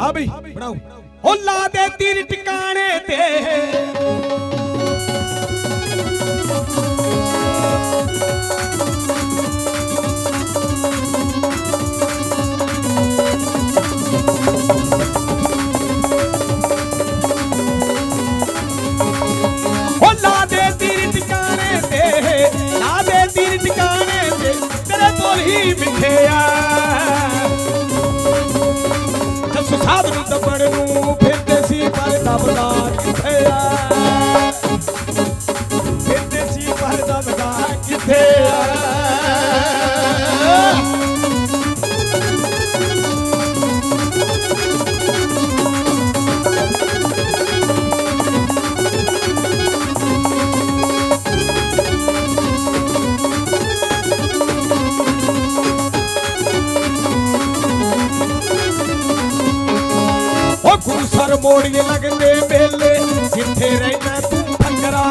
ਆ ਬਈ ਬਣਾਓ। ਹੋ ਲਾ ਦੇ ਤੀਰ ਟਿਕਾਣੇ ਤੇ। ਜਿੱਥੇ ਰਹਿਣਾ ਤੂੰ ਠੰਗਰਾ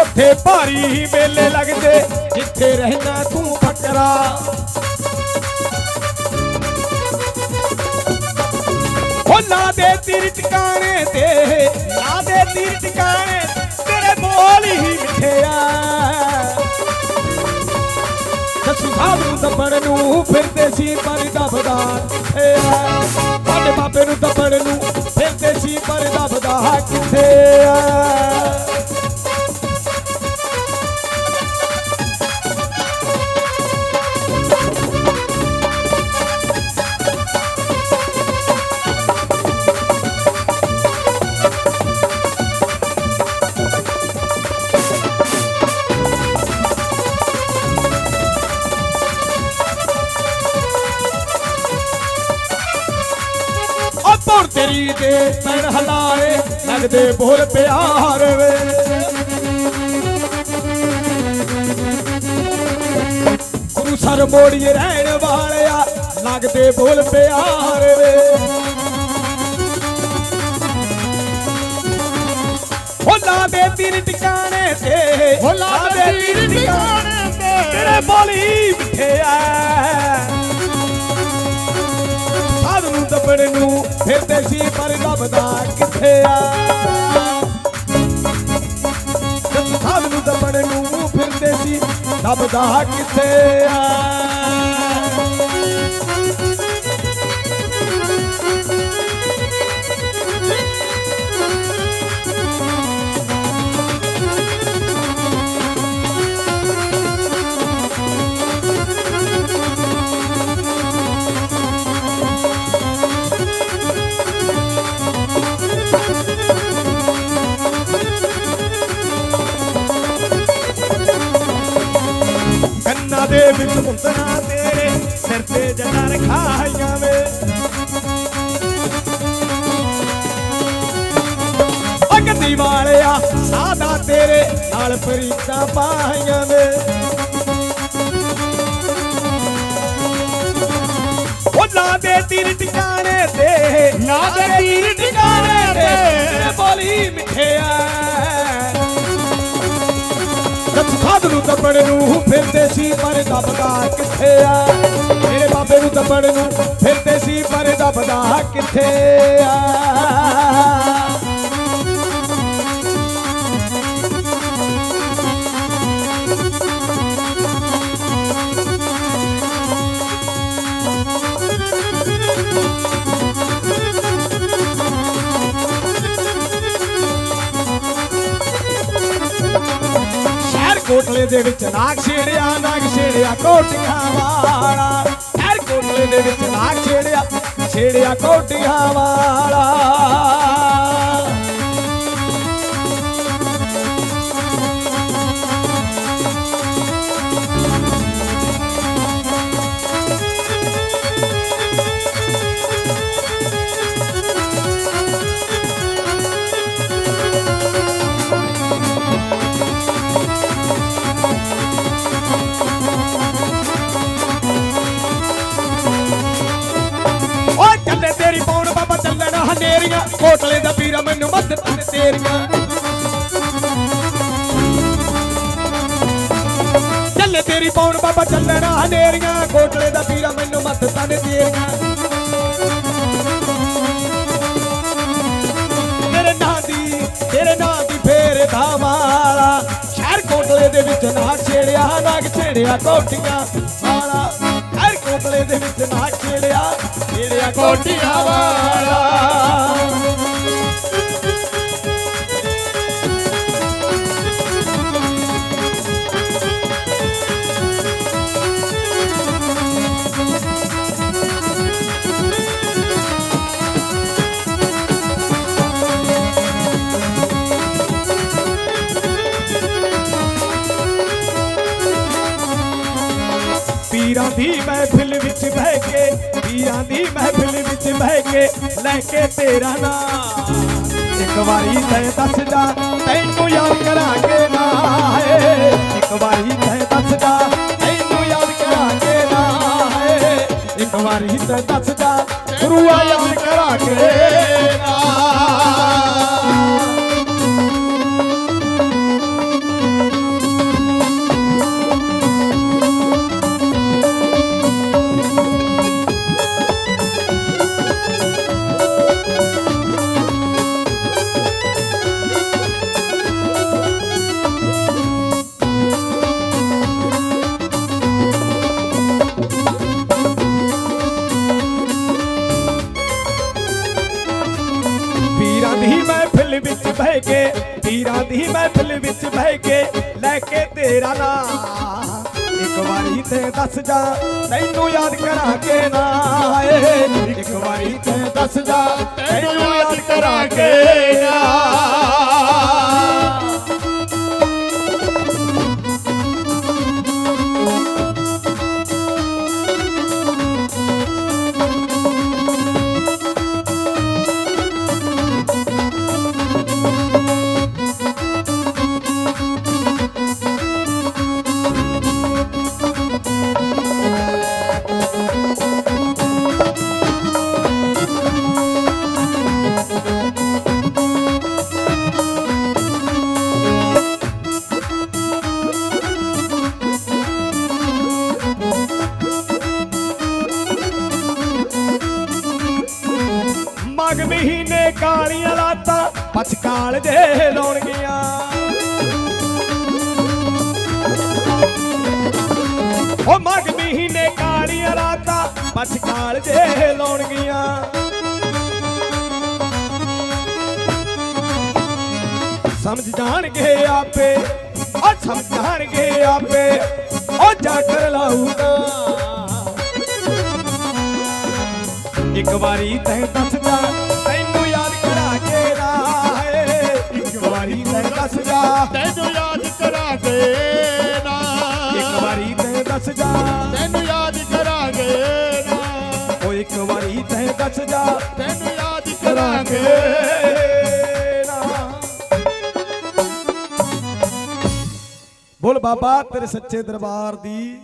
ਉੱਥੇ ਭਾਰੀ ਹੀ ਮੇਲੇ ਲੱਗਦੇ, ਜਿੱਥੇ ਰਹਿਣਾ ਤੂੰ ਫਕਰਾ ਉਹ ਲਾ ਦੇ ਤੀਰ ਟਿਕਾਣੇ ਤੇ ਲਾ ਦੇ ਤੀਰ ਟਿਕਾਣੇ, ਤੇਰੇ ਬੋਲ ਹੀ ਮਿੱਠੇ ਦੱਬਣ ਨੂੰ ਫਿਰਦੇ ਸੀ ਪਰ ਦਬਦਾ ਕਿੱਥੇ ਆ ਸਾਡੇ ਬਾਬੇ ਨੂੰ ਦੱਬਣ ਨੂੰ ਲੱਗਦੇ ਬੋਲ ਪਿਆਰ ਵੇ। ਗੁਰੂ ਸਰ ਮੋੜੀਏ ਰਹਿਣ ਵਾਲਿਆ ਲੱਗਦੇ ਬੋਲ ਪਿਆਰ ਵੇ। ਹੋ ਲਾ ਦੇ ਤੀਰ ਟਿਕਾਣੇ ਤੇ ਹੋ ਲਾ ਦੇ ਤੀਰ ਟਿਕਾਣੇ ਤੇ ਤੇਰੇ ਬੋਲੀ ਮਿੱਠਿਆ ਸਾਧ ਨੂੰ ਫਿਰਦੇ ਸੀ ਪਰ ਲੱਭਦਾ ਕਿੱਥੇ ਆ? ਜਦ ਨੂੰ ਦੱਬਣ ਨੂੰ ਫਿਰਦੇ ਸੀ ਲੱਭਦਾ ਕਿੱਥੇ ਆ? ਦੇ ਵਿੱਚ ਮੁੰਦਰਾ ਤੇਰੇ ਸਿਰ ਤੇ ਜਨਾਂ ਰਖਾਈਆਂ ਵੇ। ਉਹ ਗੱਦੀ ਵਾਲਿਆ ਸਾਦਾ ਤੇਰੇ ਨਾਲ ਪ੍ਰੀਤਾਂ ਪਾਈਆਂ ਵੇ। ਉਹ ਦੇ ਤੀਰ ਟਿਕਾਣੇ ਤੇ ਲਾ ਦੇ ਤੀਰ ਟਿਕਾਣੇ ਤੇ। ਬੋਲੀ ਮਿੱਠਿਆ ਨੂੰ ਦੱਬੜ ਨੂੰ ਫਿਰਦੇ ਸੀ, ਪਰ ਦੱਬਦਾ ਕਿੱਥੇ ਆ? ਮੇਰੇ ਬਾਬੇ ਨੂੰ ਦੱਬੜ ਨੂੰ ਫਿਰਦੇ ਸੀ, ਪਰ ਦੱਬਦਾ ਕਿੱਥੇ ਦੇ ਵਿੱਚ ਨਾਗ ਛੇੜਿਆ ਨਾਗ ਛੇੜਿਆ ਕੋਟੀਆਂ ਵਾਲਾ। ਸ਼ਹਿਰ ਕੋਟਲੇ ਦੇ ਵਿੱਚ ਨਾਗ ਛੇੜਿਆ ਛੇੜਿਆ ਕੋਟੀਆਂ ਵਾਲਾ। ਹਨੇਰੀਆਂ ਕੋਟਲੇ ਦਾ ਪੀਰਾ ਮੈਨੂੰ ਮੱਤ ਤੇਰੀਆਂ। ਚੱਲੇ ਤੇਰੀ ਮੇਰੀ ਪੌਣ ਬਾਬਾ ਚੱਲਣਾ ਹਨੇਰੀਆਂ ਕੋਟਲੇ ਦਾ ਪੀਰਾ ਮੈਨੂੰ ਮੱਤ ਤਨ ਤੇਰੀਆਂ। ਤੇਰੇ ਨਾਂ ਦੀ, ਤੇਰੇ ਨਾਂ ਦੀ ਫੇਰ ਧਾਵਾਲਾ ਸ਼ਹਿਰ ਕੋਟਲੇ ਦੇ ਵਿੱਚ ਨਾ ਛੇੜਿਆ ਨਾਗ ਛੇੜਿਆ ਕੋਟੀਆਂ ਵਾਲਾ। ਸ਼ਹਿਰ ਕੋਟਲੇ ਦੇ ਵਿੱਚ ਨਾ ਛੇੜਿਆ ਛੇੜਿਆ ਕੋਟੀਆਂ ਵਾਲਾ। ਦੀ ਮਹਿਫਿਲ ਵਿੱਚ ਬਹਿ ਕੇ ਪੀਰਾਂ ਦੀ ਮਹਿਫਿਲ ਵਿੱਚ ਬਹਿ ਕੇ, ਲੈ ਕੇ ਤੇਰਾ ਨਾਮ। ਇੱਕ ਵਾਰੀ ਤੈ ਦੱਸਦਾ, ਤੈਨੂੰ ਯਾਦ ਕਰਾਂਗੇ ਨਾ ਏ ਇੱਕ ਵਾਰੀ ਤੈ ਦੱਸਦਾ, ਤੈਨੂੰ ਯਾਦ ਕਰਾਂਗੇ ਨਾ ਇੱਕ ਵਾਰੀ ਤੈ ਦੱਸਦਾ ਜਾ ਗੁਰੂਆ ਯਾਦ ਕਰਾਂਗੇ। ਪੀਰਾਂ ਦੀ ਮਹਿਫਿਲ ਵਿੱਚ ਬਹਿ ਕੇ ਲੈ ਕੇ ਤੇਰਾ ਨਾਮ ਇੱਕ ਵਾਰੀ ਤੇ ਦੱਸ ਜਾ, ਤੈਨੂੰ ਯਾਦ ਕਰਾਂਗੇ ਨਾ। ਇੱਕ ਵਾਰੀ ਤੇ ਦੱਸ ਜਾ, ਤੈਨੂੰ ਯਾਦ ਕਰਾਂਗੇ ਨਾ। ਕਾਲੀਆਂ ਲਾਤਾਂ ਪਛਕਾਲ ਜੇ ਲਾਉਣਗੀਆਂ ਉਹ ਮਗ ਮਹੀਨੇ ਕਾਲੀਆਂ ਰਾਤਾਂ ਪਛਕਾਲ ਜੇ ਲਾਉਣਗੀਆਂ ਸਮਝ ਜਾਣਗੇ ਆਪੇ, ਉਹ ਸਮਝ ਜਾਣਗੇ ਆਪੇ, ਉਹ ਜਾ ਕਰ ਲਾਊਗਾ। ਇੱਕ ਵਾਰੀ ਤੈਂ ਦੱਸ ਤੈਨੂੰ ਯਾਦ ਕਰਾਂਗੇ ਨਾ। ਇੱਕ ਵਾਰੀ ਤੈਂ ਦੱਸ ਜਾ। ਤੈਨੂੰ ਯਾਦ ਕਰਾਂਗੇ ਨਾ। ਉਹ ਇੱਕ ਵਾਰੀ ਤੈਂ ਦੱਸ ਜਾ। ਤੈਨੂੰ ਯਾਦ ਕਰਾਂਗੇ ਬੋਲ ਬਾਬਾ ਤੇਰੇ ਸੱਚੇ ਦਰਬਾਰ ਦੀ